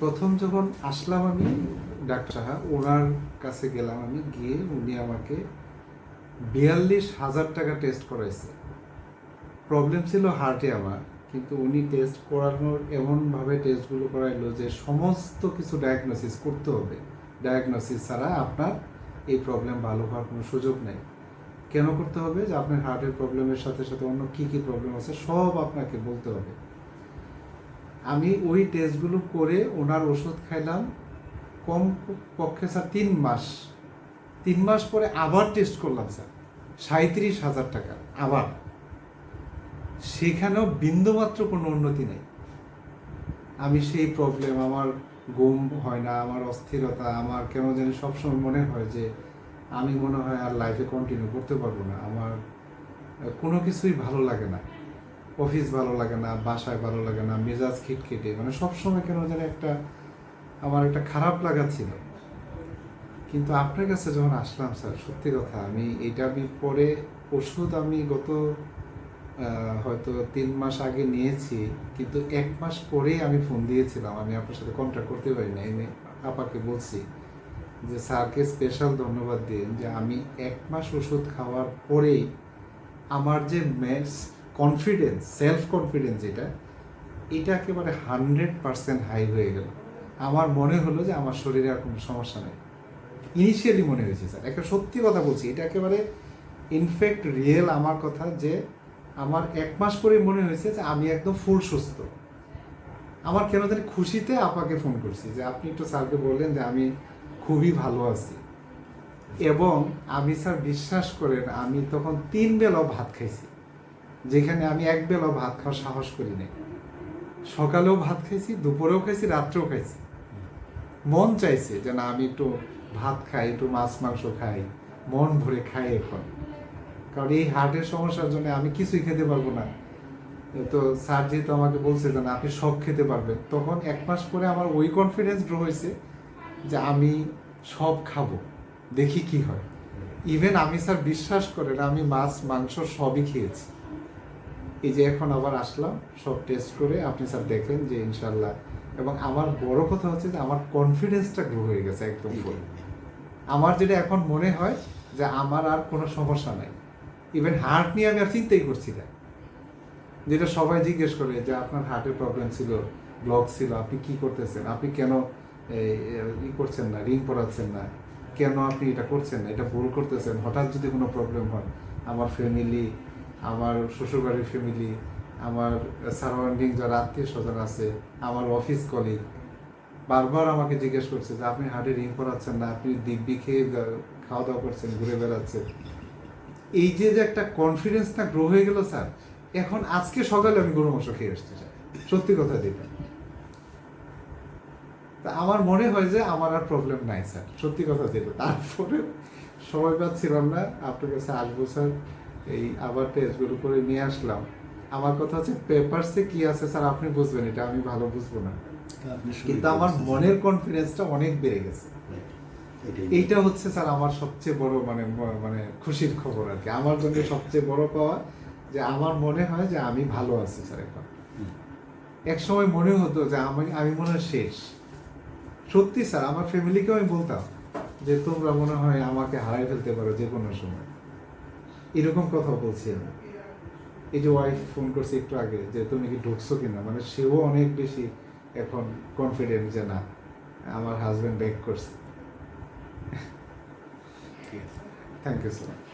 প্রথম যখন আসলাম আমি ডাক্তার ওনার কাছে গেলাম আমি, গিয়ে উনি আমাকে বিয়াল্লিশ হাজার টাকা টেস্ট করাইছে। প্রবলেম ছিল হার্টে আমার, কিন্তু উনি টেস্ট করানোর এমনভাবে টেস্টগুলো করাইলো যে সমস্ত কিছু ডায়াগনোসিস করতে হবে। ডায়াগনোসিস ছাড়া আপনার এই প্রবলেম ভালো হওয়ার কোনো সুযোগ নেই। কেন করতে হবে? যে আপনার হার্টের প্রবলেমের সাথে সাথে অন্য কী কী প্রবলেম আছে, সব আপনাকে বলতে হবে। আমি ওই টেস্টগুলো করে ওনার ওষুধ খাইলাম। কম পক্ষে স্যার তিন মাস। তিন মাস পরে আবার টেস্ট করলাম স্যার। সাঁত্রিশ হাজার টাকা আবার। সেখানেও বিন্দুমাত্র কোনো উন্নতি নেই। আমি সেই প্রবলেম আমার ঘুম হয় না, আমার অস্থিরতা, আমার কেন জানি সবসময় মনে হয় যে আমি মনে হয় আর লাইফে কন্টিনিউ করতে পারব না। আমার কোনো কিছুই ভালো লাগে না। অফিস ভালো লাগে না, বাসায় ভালো লাগে না, মেজাজ খিটখিটে মানে সবসময় কেন যেন একটা, আমার একটা খারাপ লাগা ছিল। কিন্তু আপনার কাছে যখন আসলাম স্যার, সত্যি কথা, আমি এটা আমি পরে ওষুধ আমি গত হয়তো তিন মাস আগে নিয়েছি, কিন্তু এক মাস পরেই আমি ফোন দিয়েছিলাম, আমি আপনার সাথে কন্ট্যাক্ট করতে পারি না এনে আপাকে বলছি যে, স্যারকে স্পেশাল ধন্যবাদ দিন যে, আমি এক মাস ওষুধ খাওয়ার পরেই আমার যে কনফিডেন্স সেলফ কনফিডেন্স যেটা, এটা একেবারে হান্ড্রেড পার্সেন্ট হাই হয়ে গেল। আমার মনে হলো যে আমার শরীরে আর কোনো সমস্যা নেই। ইনিশিয়ালি মনে হয়েছে স্যার একটা সত্যি কথা বলছি, এটা একেবারে ইনফ্যাক্ট রিয়েল আমার কথা যে আমার এক মাস পরে মনে হয়েছে যে আমি একদম ফুল সুস্থ। আমার কেন জানি খুশিতে আপাকে ফোন করছি যে আপনি একটু স্যারকে বললেন যে আমি খুবই ভালো আছি। এবং আমি স্যার বিশ্বাস করেন, আমি তখন তিন বেলাও ভাত খাইছি। যেখানে আমি এক বেলাও ভাত খাওয়ার সাহস করি নাই। সকালেও ভাত খাইছি, দুপুরেও খাইছি, রাত্রেও খাইছি। মন চাইছে যে না, আমি একটু ভাত খাই, একটু মাছ মাংস খাই, মন ভরে খাই এখন। কারণ এই হার্টের সমস্যার জন্য আমি কিছুই খেতে পারব না। তো স্যার যেহেতু আমাকে বলছে যে না, আপনি সব খেতে পারবেন, তখন এক মাস পরে আমার ওই কনফিডেন্স গ্রো হয়েছে যে আমি সব খাব, দেখি কি হয়। ইভেন আমি স্যার বিশ্বাস করেন, আমি মাছ মাংস সবই খেয়েছি। এই যে এখন আবার আসলাম, সব টেস্ট করে আপনি স্যার দেখলেন যে ইনশাল্লাহ এবং আমার বড় কথা হচ্ছে যে আমার কনফিডেন্সটা গ্রো হয়ে গেছে একদম ফুল আমার যেটা এখন মনে হয় যে আমার আর কোনো সমস্যা নাই। ইভেন হার্ট নিয়ে আমি আর চিন্তাই করছি না। যেটা সবাই জিজ্ঞেস করে যে আপনার হার্টের প্রবলেম ছিল ব্লক ছিল, আপনি কি করতেছেন? আপনি কেন ই করছেন না রিং পড়াচ্ছেন না? কেন আপনি এটা করছেন না? এটা ভুল করতেছেন? হঠাৎ যদি কোনো প্রবলেম হয়, আমার ফ্যামিলি আমার শ্বশুরবাড়ির ফ্যামিলি আমার সারাউন্ডিং যারা আত্মীয় স্বজন আছে, আমার অফিস কলিগ বারবার আমাকে জিজ্ঞেস করছে যে, আপনি হার্টে রিং পড়াচ্ছেন না, আপনি দিব্যি খেয়ে খাওয়া দাওয়া করছেন, ঘুরে বেড়াচ্ছেন? এই যে যে একটা কনফিডেন্স না গ্রো হয়ে গেল, স্যার, এখন আজকে সকালে আমি গরু মাংস খেয়ে আসতে চাই সত্যি কথা যেটা। তা আমার মনে হয় যে, আমার আর প্রবলেম নাই, স্যার। সত্যি কথা যেটা। তারপরে সময় পাচ্ছিলাম না। আপনার কাছে আসব, স্যার। এই আবার টেস্টগুলো করে নিয়ে আসলাম। আমার কথা হচ্ছে পেপারসে কি আছে স্যার আপনি বুঝবেন এটা আমি ভালো বুঝব না। কিন্তু আমার। মনের কনফিডেন্সটা অনেক বেড়ে গেছে। এইটা হচ্ছে স্যার আমার সবচেয়ে বড় মানে মানে খুশির খবর আর কি। আমার জন্য সবচেয়ে বড় পাওয়া যে আমার মনে হয় যে আমি ভালো আছি স্যার এখন। এক সময় মনে হতো যে আমি আমি মনে হয় শেষ। সত্যি স্যার আমার ফ্যামিলিকেও আমি বলতাম যে তোমরা মনে হয় আমাকে হারাই ফেলতে পারো যে কোনো সময়। এরকম কথা বলছি আমি। এই যে ওয়াইফ ফোন করছে একটু আগে, যে তুমি কি ঢুকছো কিনা? মানে সেও অনেক বেশি এখন কনফিডেন্ট যে না, আমার হাজব্যান্ড ব্যাক করছে। Thank you sir